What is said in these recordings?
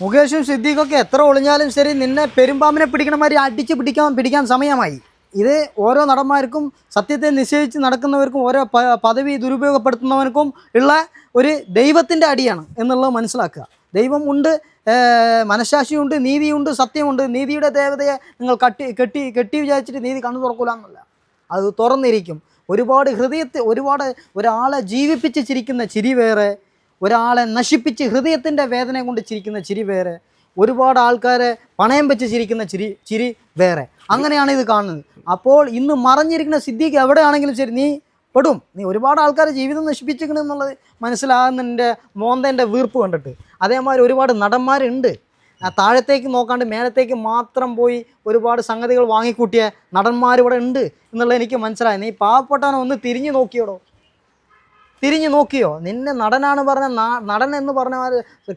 മുകേഷും സിദ്ദീഖൊക്കെ എത്ര ഒളിഞ്ഞാലും ശരി നിന്നെ പെരുമ്പാമ്പിനെ പിടിക്കണ മാതിരി അടിച്ച് പിടിക്കാൻ പിടിക്കാൻ സമയമായി. ഇത് ഓരോ നടന്മാർക്കും സത്യത്തെ നിശ്ചയിച്ച് നടക്കുന്നവർക്കും ഓരോ പദവി ദുരുപയോഗപ്പെടുത്തുന്നവർക്കും ഉള്ള ഒരു ദൈവത്തിന്റെ അടിയാണ് എന്നുള്ളത് മനസ്സിലാക്കുക. ദൈവം ഉണ്ട് മനഃശാശിയുണ്ട് നീതിയുണ്ട് സത്യമുണ്ട് നീതിയുടെ ദേവതയെ നിങ്ങൾ കട്ടി കെട്ടി കെട്ടി വിചാരിച്ചിട്ട് നീതി കണ്ണു തുറക്കൂല എന്നല്ല. അത് തുറന്നിരിക്കും. ഒരുപാട് ഹൃദയത്തെ ഒരുപാട് ഒരാളെ ജീവിപ്പിച്ച് ചിരിക്കുന്ന ചിരി വേറെ ഒരാളെ നശിപ്പിച്ച് ഹൃദയത്തിന്റെ വേദന കൊണ്ട് ചിരിക്കുന്ന ചിരി വേറെ. ഒരുപാട് ആൾക്കാരെ പണയം വെച്ച് ചിരിക്കുന്ന ചിരി ചിരി വേറെ. അങ്ങനെയാണ് ഇത് കാണുന്നത്. അപ്പോൾ ഇന്ന് മറഞ്ഞിരിക്കുന്ന സിദ്ധിക്ക് എവിടെയാണെങ്കിലും ശരി നീ പെടും. നീ ഒരുപാട് ആൾക്കാരെ ജീവിതം നശിപ്പിച്ചിരിക്കണം എന്നുള്ളത് മനസ്സിലാകുന്നതിന്റെ മോന്തേന്റെ വീർപ്പ് കണ്ടിട്ട്. അതേമാതിരി ഒരുപാട് നടന്മാരുണ്ട്. താഴത്തേക്ക് നോക്കാണ്ട് മേലത്തേക്ക് മാത്രം പോയി ഒരുപാട് സംഗതികൾ വാങ്ങിക്കൂട്ടിയ നടന്മാരിവിടെ ഉണ്ട് എന്നുള്ളത് എനിക്ക് മനസ്സിലായി. നീ പാവപ്പെട്ടവനെ ഒന്ന് തിരിഞ്ഞു നോക്കിയോടോ. തിരിഞ്ഞു നോക്കിയോ? നിന്നെ നടനാണ് പറഞ്ഞ നടൻ എന്ന് പറഞ്ഞ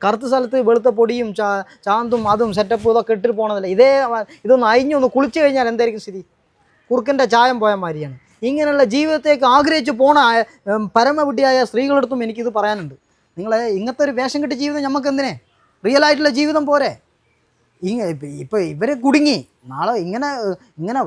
കറുത്ത സ്ഥലത്ത് വെളുത്ത പൊടിയും ചാ ചാന്തും അതും സെറ്റപ്പും ഇതൊക്കെ ഇട്ടിട്ട് പോണതല്ല? ഇതേ ഇതൊന്ന് അഴിഞ്ഞൊന്ന് കുളിച്ചു കഴിഞ്ഞാൽ എന്തായിരിക്കും സ്ഥിതി? കുറുക്കന്റെ ചായം പോയ മാതിരിയാണ്. ഇങ്ങനെയുള്ള ജീവിതത്തേക്ക് ആഗ്രഹിച്ച് പോണ പരമവിട്ടിയായ സ്ത്രീകളെടുത്തും എനിക്കിത് പറയാനുണ്ട്. നിങ്ങളെ ഇങ്ങനത്തെ ഒരു വേഷം കെട്ടി ജീവിതം നമുക്ക് എന്തിനെ റിയൽ ആയിട്ടുള്ള ജീവിതം പോരെ. ഇങ്ങ ഇപ്പം ഇവർ കുടുങ്ങി. നാളെ ഇങ്ങനെ ഇങ്ങനെ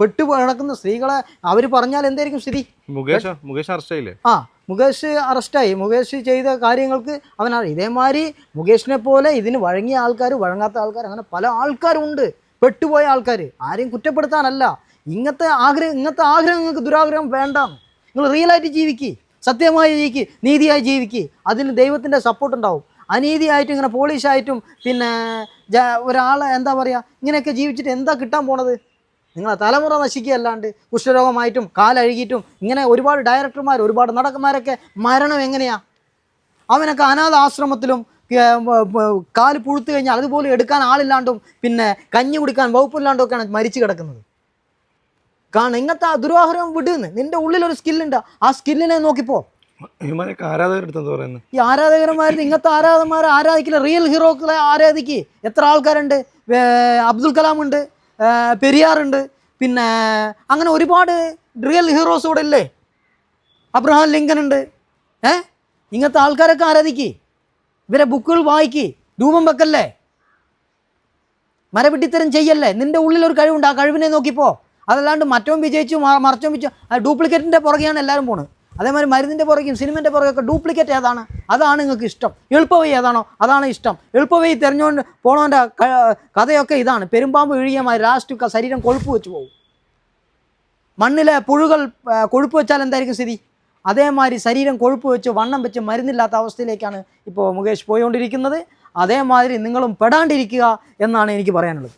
പെട്ടു കിടക്കുന്ന സ്ത്രീകളെ അവർ പറഞ്ഞാൽ എന്തായിരിക്കും സ്ഥിതി? മുകേഷ് മുകേഷ് അറസ്റ്റ് ആ. മുകേഷ് അറസ്റ്റായി. മുകേഷ് ചെയ്ത കാര്യങ്ങൾക്ക് അവൻ ഇതേമാതിരി മുകേഷിനെ പോലെ ഇതിന് വഴങ്ങിയ ആൾക്കാർ വഴങ്ങാത്ത ആൾക്കാർ അങ്ങനെ പല ആൾക്കാരുണ്ട്. പെട്ടുപോയ ആൾക്കാർ ആരെയും കുറ്റപ്പെടുത്താനല്ല. ഇങ്ങനത്തെ ആഗ്രഹം ഇങ്ങനത്തെ ആഗ്രഹം നിങ്ങൾക്ക് ദുരാഗ്രഹം വേണ്ട നിങ്ങൾ റിയലായിട്ട് ജീവിക്ക്. സത്യമായി ജീവിക്ക്. നീതിയായി ജീവിക്ക്. അതിന് ദൈവത്തിന്റെ സപ്പോർട്ട് ഉണ്ടാവും. അനീതിയായിട്ടും ഇങ്ങനെ പോളിഷായിട്ടും പിന്നെ ഒരാളെ എന്താ പറയുക ഇങ്ങനെയൊക്കെ ജീവിച്ചിട്ട് എന്താ കിട്ടാൻ പോണത്? നിങ്ങളെ തലമുറ നശിക്കുകയല്ലാണ്ട് കുഷ്ഠരോഗമായിട്ടും കാലഴുകിയിട്ടും ഇങ്ങനെ ഒരുപാട് ഡയറക്ടർമാർ ഒരുപാട് നടക്കന്മാരൊക്കെ മരണം എങ്ങനെയാ? അവനൊക്കെ അനാഥ ആശ്രമത്തിലും കാൽ പുഴുത്തു കഴിഞ്ഞാൽ അതുപോലെ എടുക്കാൻ ആളില്ലാണ്ടും പിന്നെ കഞ്ഞി കുടിക്കാൻ വകുപ്പില്ലാണ്ടും ഒക്കെയാണ് മരിച്ചു കിടക്കുന്നത്. കാരണം ഇങ്ങനത്തെ ആ ദുരാഹാരം വിടുന്ന്. നിന്റെ ഉള്ളിലൊരു സ്കില്ലുണ്ട്. ആ സ്കില്ലിനെ നോക്കിപ്പോ. ഈ ആരാധകന്മാർ ഇങ്ങനത്തെ ആരാധകന്മാരെ ആരാധിക്കില്ല. റിയൽ ഹീറോകളെ ആരാധിക്ക്. എത്ര ആൾക്കാരുണ്ട്? അബ്ദുൽ കലാം ഉണ്ട് പെരിയാറുണ്ട്. പിന്നെ അങ്ങനെ ഒരുപാട് റിയൽ ഹീറോസ് ഇവിടെ ഇല്ലേ? അബ്രഹാം ലിങ്കൻ ഉണ്ട്. ഏ? ഇങ്ങനത്തെ ആൾക്കാരൊക്കെ ആരാധിക്ക്? ഇവരെ ബുക്കുകൾ വായിക്ക്. രൂപം വെക്കല്ലേ? മരവിട്ടിത്തരം ചെയ്യല്ലേ? നിന്റെ ഉള്ളിൽ ഒരു കഴിവുണ്ട് ആ കഴിവിനെ നോക്കിപ്പോ. അതല്ലാണ്ട് മറ്റവും വിജയിച്ചു മ- മറിച്ചവൻ വിജയിച്ചു. ഡ്യൂപ്ലിക്കേറ്റിന്റെ പുറകെയാണ് എല്ലാവരും പോണത്. അതേമാതിരി മരുന്നിന്റെ പുറകെയും സിനിമന്റെ പുറകെയൊക്കെ ഡ്യൂപ്ലിക്കേറ്റ് ഏതാണ്? അതാണ് നിങ്ങൾക്ക് ഇഷ്ടം. എളുപ്പവഴി ഏതാണോ? അതാണ് ഇഷ്ടം. എളുപ്പവഴി തിരഞ്ഞുകൊണ്ട് പോണവന്റെ കഥയൊക്കെ ഇതാണ്. പെരുമ്പാമ്പ് ഇഴിയമായി ലാസ്റ്റ് ശരീരം കൊഴുപ്പ് വെച്ച് പോകും. മണ്ണിലെ പുഴുകൾ കൊഴുപ്പ് വെച്ചാൽ എന്തായിരിക്കും സ്ഥിതി? അതേമാതിരി ശരീരം കൊഴുപ്പ് വെച്ച് വണ്ണം വെച്ച് മരുന്നില്ലാത്ത അവസ്ഥയിലേക്കാണ് ഇപ്പോൾ മുകേഷ് പോയിക്കൊണ്ടിരിക്കുന്നത് അതേമാതിരി നിങ്ങളും പെടാണ്ടിരിക്കുക എന്നാണ് എനിക്ക് പറയാനുള്ളത്.